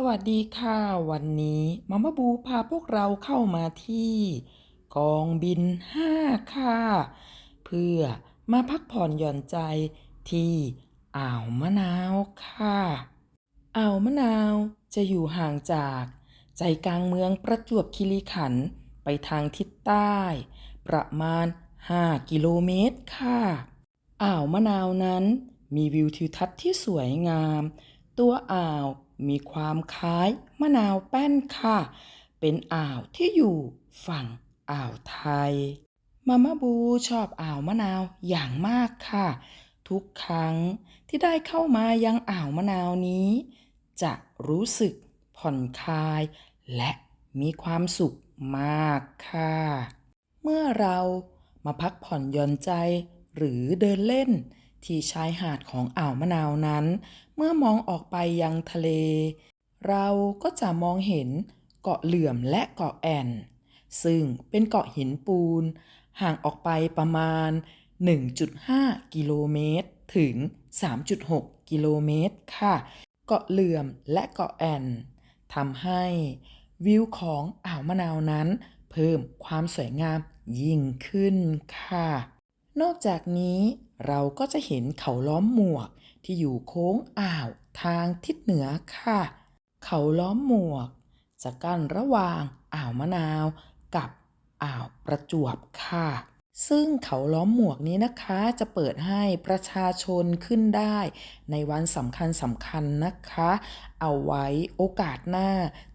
สวัสดีค่ะ วันนี้มาม่าบูพาพวกเราเข้ามาที่กองบิน 5 ค่ะ เพื่อมาพักผ่อนหย่อนใจที่อ่าวมะนาวค่ะ อ่าวมะนาวจะอยู่ห่างจาก ใจกลางเมืองประจวบคีรีขันธ์ไปทางทิศใต้ ประมาณ 5 กิโลเมตรค่ะ อ่าวมะนาวนั้นมีวิวทิวทัศน์ที่สวยงาม ตัวอ่าว มีความคล้ายมะนาวแป้นค่ะ เป็นอ่าวที่อยู่ฝั่งอ่าวไทย มาม่าบูชอบอ่าวมะนาวอย่างมากค่ะ ทุกครั้งที่ได้เข้ามายังอ่าวมะนาวนี้ จะรู้สึกผ่อนคลาย และมีความสุขมากค่ะ เมื่อเรามาพักผ่อนหย่อนใจหรือเดินเล่น ที่ชายหาดของอ่าวมะนาวนั้น เมื่อมองออกไปยังทะเล เราก็จะมองเห็นเกาะเหลื่อมและเกาะแอน ซึ่งเป็นเกาะหินปูน ห่างออกไปประมาณ 1.5 กิโลเมตร ถึง 3.6 กิโลเมตรค่ะ เกาะเหลื่อมและเกาะแอนทำให้วิวของอ่าวมะนาวนั้น เพิ่มความสวยงามยิ่งขึ้นค่ะ นอกจากนี้ เราก็จะเห็นเขาล้อมหมวกที่อยู่โค้งอ่าวทางทิศเหนือค่ะ เขาล้อมหมวก จะกั้นระหว่างอ่าวมะนาวกับอ่าวประจวบค่ะ ซึ่งเขาล้อมหมวกนี้นะคะจะเปิดให้ประชาชนขึ้นได้ ในวันสำคัญสำคัญนะคะ เอาไว้โอกาสหน้า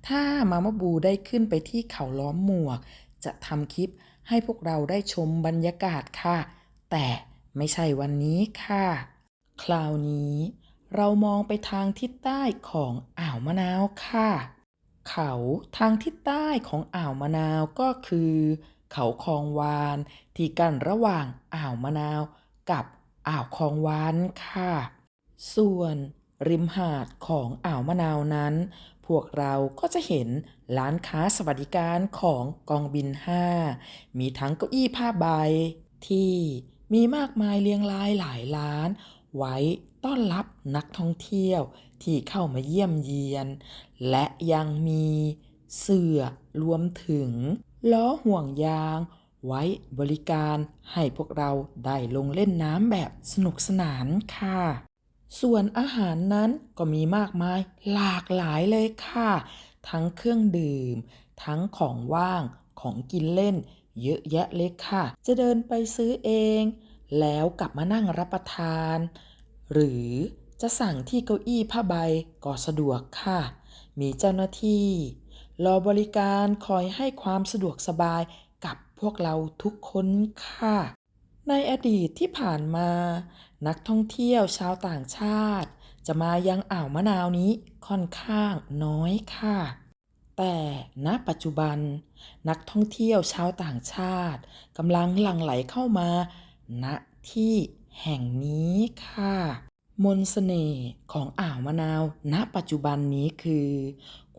ถ้ามามาบูได้ขึ้นไปที่เขาล้อมหมวก จะทำคลิปให้พวกเราได้ชมบรรยากาศค่ะ แต่ ไม่ใช่วันนี้ค่ะ คราวนี้ เรามองไปทางทิศใต้ของอ่าวมะนาวค่ะ เขาทางทิศใต้ของอ่าวมะนาวก็คือ เขาคลองวาน ที่กั้นระหว่างอ่าวมะนาวกับอ่าวคลองวานค่ะ ส่วนริมหาดของอ่าวมะนาวนั้น พวกเราก็จะเห็นร้านค้าสวัสดิการของกองบิน 5 มีทั้งเก้าอี้ผ้าใบที่ มีมากมายเรียงรายหลายร้าน ไว้ต้อนรับนักท่องเที่ยวที่เข้ามาเยี่ยมเยียน และยังมีเสือรวมถึง ล้อห่วงยาง ไว้บริการให้พวกเราได้ลงเล่นน้ำแบบสนุกสนานค่ะ ส่วนอาหารนั้นก็มีมากมายหลากหลายเลยค่ะ ทั้งเครื่องดื่ม ทั้งของว่างของกินเล่น เยอะแยะเลยค่ะ จะเดินไปซื้อเอง แล้วกลับมานั่งรับประทาน หรือจะสั่งที่เก้าอี้ผ้าใบก็สะดวกค่ะ มีเจ้าหน้าที่ รอบริการคอยให้ความสะดวกสบายกับพวกเราทุกคนค่ะ ในอดีตที่ผ่านมา นักท่องเที่ยวชาวต่างชาติ จะมายังอ่าวมะนาวนี้ค่อนข้างน้อยค่ะ แต่ณปัจจุบัน นักท่องเที่ยวชาวต่างชาติกำลังหลั่งไหลเข้ามาณที่แห่งนี้ค่ะ มนต์เสน่ห์ของอ่าวมะนาว ณปัจจุบันนี้คือ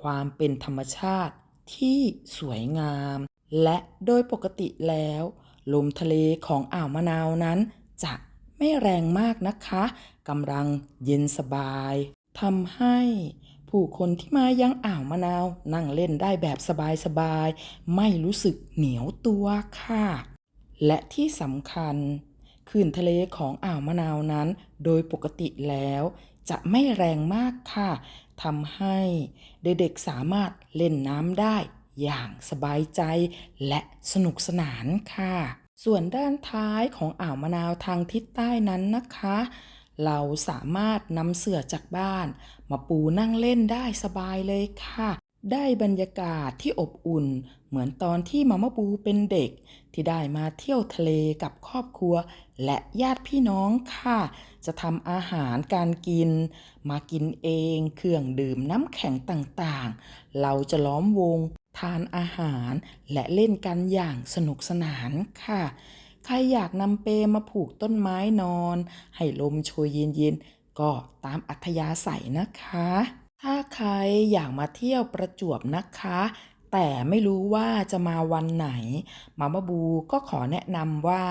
ความเป็นธรรมชาติที่สวยงาม และโดยปกติแล้ว ลมทะเลของอ่าวมะนาวนั้น จะไม่แรงมากนะคะกำลังเย็นสบายทำให้ ผู้คนที่มายังอ่าวมะนาว นั่งเล่นได้แบบสบายๆ ไม่รู้สึกเหนียวตัวค่ะ และที่สำคัญคลื่นทะเลของอ่าวมะนาวนั้น โดยปกติแล้ว จะไม่แรงมากค่ะทำให้เด็กๆสามารถเล่นน้ำได้อย่างสบายใจและสนุกสนานค่ะ ส่วนด้านท้ายของอ่าวมะนาวทางทิศใต้นั้นนะคะ เราสามารถนำเสื่อจากบ้าน มาปูนั่งเล่นได้สบายเลยค่ะ ได้บรรยากาศที่อบอุ่น เหมือนตอนที่มาม่าปูเป็นเด็ก ที่ได้มาเที่ยวทะเลกับครอบครัว และญาติพี่น้องค่ะ จะทำอาหารการกิน มากินเอง เครื่องดื่มน้ำแข็งต่างๆ เราจะล้อมวง ทานอาหาร และเล่นกันอย่างสนุกสนานค่ะ ใครอยากนำเปมาผูกต้นไม้นอน ให้ลมโชยเย็นๆ ก็ตามอัธยาศัยนะคะ ถ้าใครอยากมาเที่ยวประจวบนะคะ แต่ไม่รู้ว่าจะมาวันไหน มามาบูก็ขอแนะนำว่า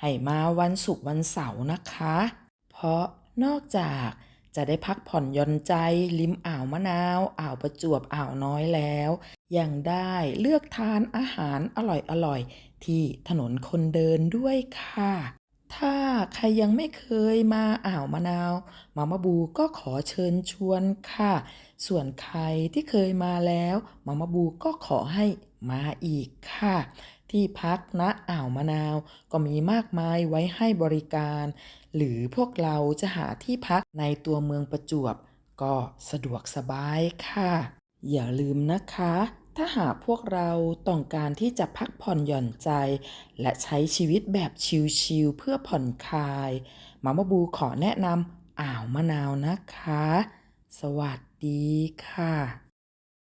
ให้มาวันศุกร์วันเสาร์นะคะ เพราะนอกจาก จะได้พักผ่อนหย่อนใจริมอ่าวมะนาว อ่าวประจวบอ่าวน้อยแล้ว ยังได้เลือกทานอาหารอร่อยๆ ที่ถนนคนเดินด้วยค่ะ ถ้าใครยังไม่เคยมาอ่าวมะนาว มามาบูก็ขอเชิญชวนค่ะ ส่วนใครที่เคยมาแล้ว มามาบูก็ขอให้มาอีกค่ะ ที่พักณอ่าวมะนาว ก็มีมากมายไว้ให้บริการ หรือพวกเราจะหาที่พักในตัวเมืองประจวบ ก็สะดวกสบายค่ะ อย่าลืมนะคะ ถ้าหากพวกเราต้องการที่จะพักผ่อนหย่อนใจ และใช้ชีวิตแบบชิลๆเพื่อผ่อนคลายมามาบูขอแนะนำอ่าวมะนาวนะคะ สวัสดีค่ะ